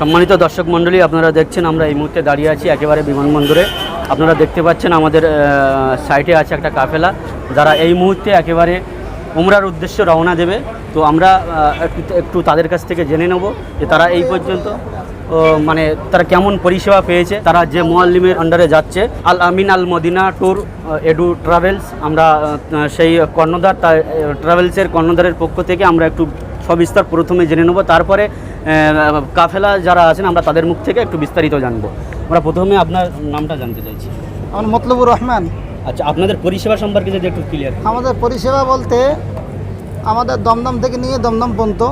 সম্মানিত দর্শক মণ্ডলী, আপনারা দেখছেন আমরা এই মুহূর্তে দাঁড়িয়ে আছি একেবারে বিমানবন্দরে আপনারা দেখতে পাচ্ছেন আমাদের সাইটে আছে একটা কাফেলা, যারা এই মুহূর্তে একেবারে উমরার উদ্দেশ্যে রওনা দেবে। তো আমরা একটু একটু তাদের কাছ থেকে জেনে নেব যে তারা এই পর্যন্ত মানে তারা কেমন পরিষেবা পেয়েছে, তারা যে মোয়াল্লিমের আন্ডারে যাচ্ছে। Al Amin Al Madina tour edu travels, আমরা সেই কর্ণধার ট্রাভেলসের কর্ণধারের পক্ষ থেকে আমরা একটু সবিস্তার প্রথমে জেনে নেব। তারপরে কাফেলা যারা আছেন আমরা তাদের মুখ থেকে একটু বিস্তারিত জানব। আমরা প্রথমে আপনার নামটা জানতে চাইছি। আমার মতলবুর রহমান। আচ্ছা আপনাদের পরিষেবা সম্পর্কে যদি একটু ক্লিয়ার আমাদের পরিষেবা বলতে আমাদের দমদম থেকে নিয়ে দমদম পর্যন্ত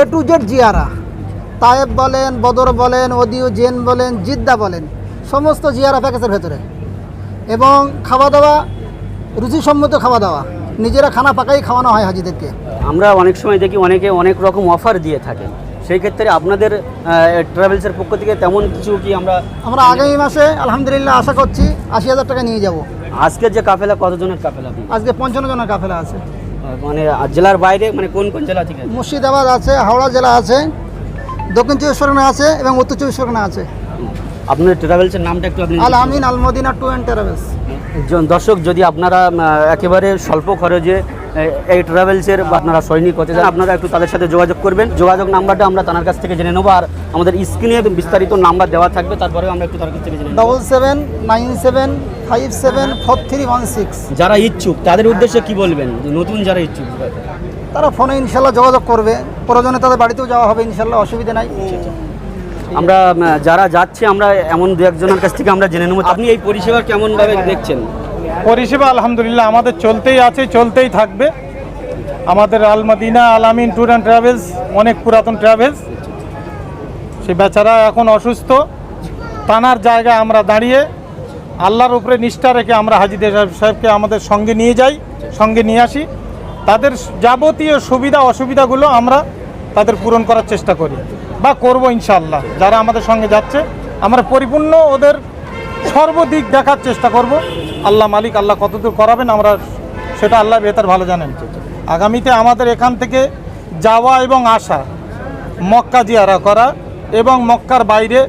এ টু জেড জিয়ারা। তায়েব বলেন বদর বলেন ওদিও জেন বলেন জিদ্দা বলেন সমস্ত জিয়ারা প্যাকেজের ভেতরে। এবং খাওয়া দাওয়া রুচিসম্মত খাওয়া দাওয়া নিজেরা খানা পাকাই খাওয়ানো হয় হাজিদেরকে। আমরা অনেক সময় দেখি অনেকে অনেক রকম অফার দিয়ে থাকেন। সেই ক্ষেত্রে আপনাদের ট্রাভেলসের পক্ষ থেকে তেমন কিছু কি আমরা আমরা আগামী মাসে আলহামদুলিল্লাহ আশা করছি আশি হাজার টাকা নিয়ে যাব। আজকের যে কাফেলা কতজনের কাফেলা আজকে পঞ্চান্ন জনের কাফেলা আছে। মানে জেলার বাইরে মানে কোন কোন জেলা থেকে? মুর্শিদাবাদ আছে হাওড়া জেলা আছে দক্ষিণ চব্বিশ পরগনা আছে এবং উত্তর চব্বিশ পরগনা আছে। আপনাদের ট্রাভেলসের নামটা একটু আপনি Al Amin Al Madina tour and travels. দর্শক যদি আপনারা একেবারে স্বল্প খরচে এই ট্রাভেলসের বা আপনারা সৈনিক হতে চান আপনারা একটু তাদের সাথে যোগাযোগ করবেন। যোগাযোগ নাম্বারটা আমরা তার কাছ থেকে জেনে নেব আর আমাদের স্ক্রিনে বিস্তারিত নাম্বার দেওয়া থাকবে তারপরে আমরা একটু তার কাছ থেকে জেনে double seven nine seven five seven four three one six যারা ইচ্ছুক তাদের উদ্দেশ্যে কি বলবেন? নতুন যারা ইচ্ছুক তারা। ফোনে ইনশাল্লাহ যোগাযোগ করবে। প্রয়োজনে তাদের বাড়িতেও যাওয়া হবে ইনশাল্লাহ অসুবিধা নাই। আমরা যারা যাচ্ছি আমরা এমন দু একজনের কাছ থেকে আমরা জেনে নেব। আপনি এই পরিষেবা কেমনভাবে দেখছেন? পরিষেবা আলহামদুলিল্লাহ আমাদের চলতেই আছে, চলতেই থাকবে। আমাদের আলমাদিনা আলামিন ট্যুর অ্যান্ড ট্রাভেলস, অনেক পুরাতন ট্রাভেলস। সেই বেচারা এখন অসুস্থ। টানার জায়গায় আমরা দাঁড়িয়ে আল্লাহর উপরে নিষ্ঠা রেখে আমরা হাজিদের সাহেবকে আমাদের সঙ্গে নিয়ে যাই, সঙ্গে নিয়ে আসি। তাদের যাবতীয় সুবিধা, অসুবিধাগুলো আমরা তাদের পূরণ করার চেষ্টা করি বা করব ইনশাল্লাহ যারা আমাদের সঙ্গে যাচ্ছে, আমরা পরিপূর্ণ ওদের সর্বদিক দেখার চেষ্টা করব। আল্লাহ মালিক আল্লাহ কতদূর করাবেন আমরা সেটা আল্লাহ বেতার ভালো জানেন। আগামীতে আমাদের এখান থেকে যাওয়া এবং আসা, মক্কা জিয়ারা করা এবং মক্কার বাইরে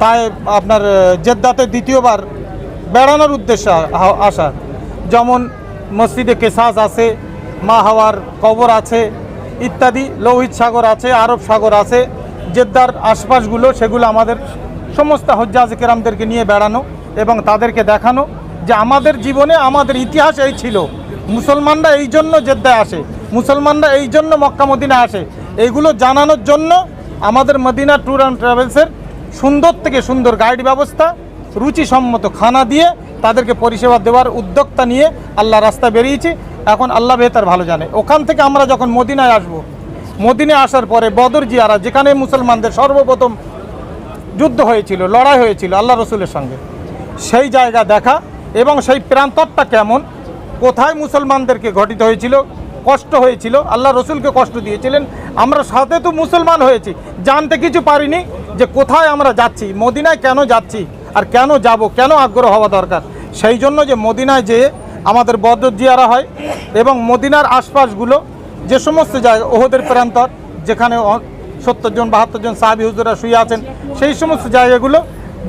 তাই আপনার জেদ্দাতে দ্বিতীয়বার বেড়ানোর উদ্দেশ্যে আসা। যেমন মসজিদে কেসাস আছে, মা হাওয়ার কবর আছে, ইত্যাদি, লৌহিত সাগর আছে, আরব সাগর আছে, জেদ্দার আশপাশগুলো, সেগুলো আমাদের সমস্ত হজ্জাজ কেরামদেরকে নিয়ে বেড়ানো এবং তাদেরকে দেখানো যে আমাদের জীবনে আমাদের ইতিহাস এই ছিল। মুসলমানরা এই জন্য জেদ্দায় আসে, মুসলমানরা এই জন্য মক্কা মদিনা আসে। এইগুলো জানানোর জন্য আমাদের মদিনা ট্যুর অ্যান্ড ট্রাভেলসের সুন্দর থেকে সুন্দর গাইড ব্যবস্থা, রুচিসম্মত খানা দিয়ে তাদেরকে পরিষেবা দেওয়ার উদ্যোক্তা নিয়ে আল্লাহ রাস্তা বেরিয়েছি। এখন আল্লাহ বেহতার ভালো জানে। ওখান থেকে আমরা যখন মদিনায় আসব, মদিনায় আসার পরে বদর জিয়ারা, যেখানে মুসলমানদের সর্বপ্রথম যুদ্ধ হয়েছিল, লড়াই হয়েছিল আল্লাহ রসুলের সঙ্গে। সেই জায়গা দেখা এবং সেই প্রান্তরটা কেমন, কোথায় মুসলমানদেরকে ঘটিত হয়েছিল, কষ্ট হয়েছিল, আল্লাহ রসুলকে কষ্ট দিয়েছিলেন। আমরা সাথে তো মুসলমান হয়েছি, জানতে কিছু পারিনি যে কোথায় আমরা যাচ্ছি, মদিনায় কেন যাচ্ছি আর কেন যাব, কেন আগ্রহ হওয়া দরকার। সেই জন্য যে মদিনায় যেয়ে আমাদের বদর জিয়ারা হয় এবং মদিনার আশপাশগুলো, যে সমস্ত জায়গা, ওহদের প্রান্তর, যেখানে সত্তর জন বাহাত্তর জন সাহাবি হুজুরা শুয়ে আছেন। সেই সমস্ত জায়গাগুলো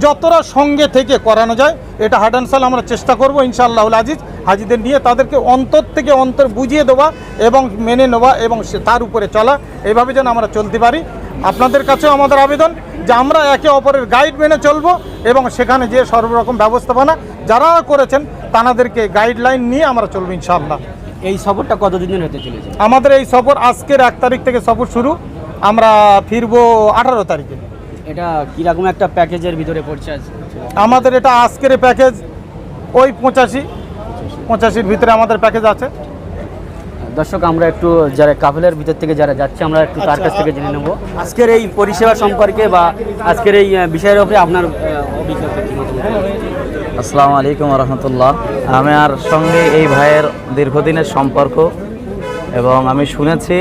যতটা সঙ্গে থেকে করানো যায় এটা হাডানসাল আমরা চেষ্টা করব ইনশাআল্লাহ আজিজ হাজিদের নিয়ে তাদেরকে অন্তর থেকে অন্তর বুঝিয়ে দেওয়া এবং মেনে নেওয়া এবং সে তার উপরে চলা। এইভাবে যেন আমরা চলতে পারি। আপনাদের কাছেও আমাদের আবেদন যে আমরা একে অপরের গাইড মেনে চলবো এবং সেখানে যে সর্বরকম ব্যবস্থাপনা যারা করেছেন তাদেরকে গাইডলাইন নিয়ে আমরা চলবো ইনশাআল্লাহ। এই সফরটা কতদিনের হতে চলেছে? আমাদের এই সফর আজকের এক তারিখ থেকে সফর শুরু। আমরা ফিরবো আঠারো তারিখে। এটা কীরকম একটা প্যাকেজের ভিতরে পড়ছে আজ? আমাদের এটা আজকের প্যাকেজ ওই পঁচাশি পঁচাশির ভিতরে আমাদের প্যাকেজ আছে। দর্শক আমরা একটু যারা কাফেলার ভিতর থেকে যারা যাচ্ছে আমরা একটু তার কাছ থেকে জেনে নেব। আজকের এই পরিষেবা সম্পর্কে বা আজকের এই বিষয়ের উপরে আপনার অভিজ্ঞতা? আসসালামু আলাইকুম রহমতুল্লাহ। আমার সঙ্গে এই ভাইয়ের দীর্ঘদিনের সম্পর্ক এবং আমি শুনেছি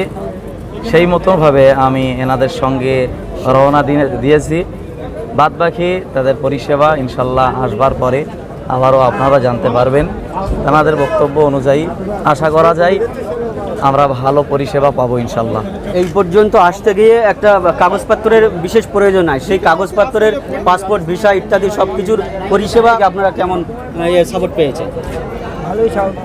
সেই মতোভাবে আমি এনাদের সঙ্গে রওনা দিয়ে- দিয়েছি। বাদ বাকি তাদের পরিষেবা ইনশাল্লাহ আসবার পরে আবারও আপনারা জানতে পারবেন। তাদের বক্তব্য অনুযায়ী আশা করা যায় আমরা ভালো পরিষেবা পাবো ইনশাল্লাহ। এই পর্যন্ত আসতে গিয়ে একটা কাগজপত্রের বিশেষ প্রয়োজন নাই। সেই কাগজপত্রের পাসপোর্ট ভিসা ইত্যাদি সব কিছুর পরিষেবা আপনারা কেমন সাপোর্ট পেয়েছেন? ভালোই সাহায্য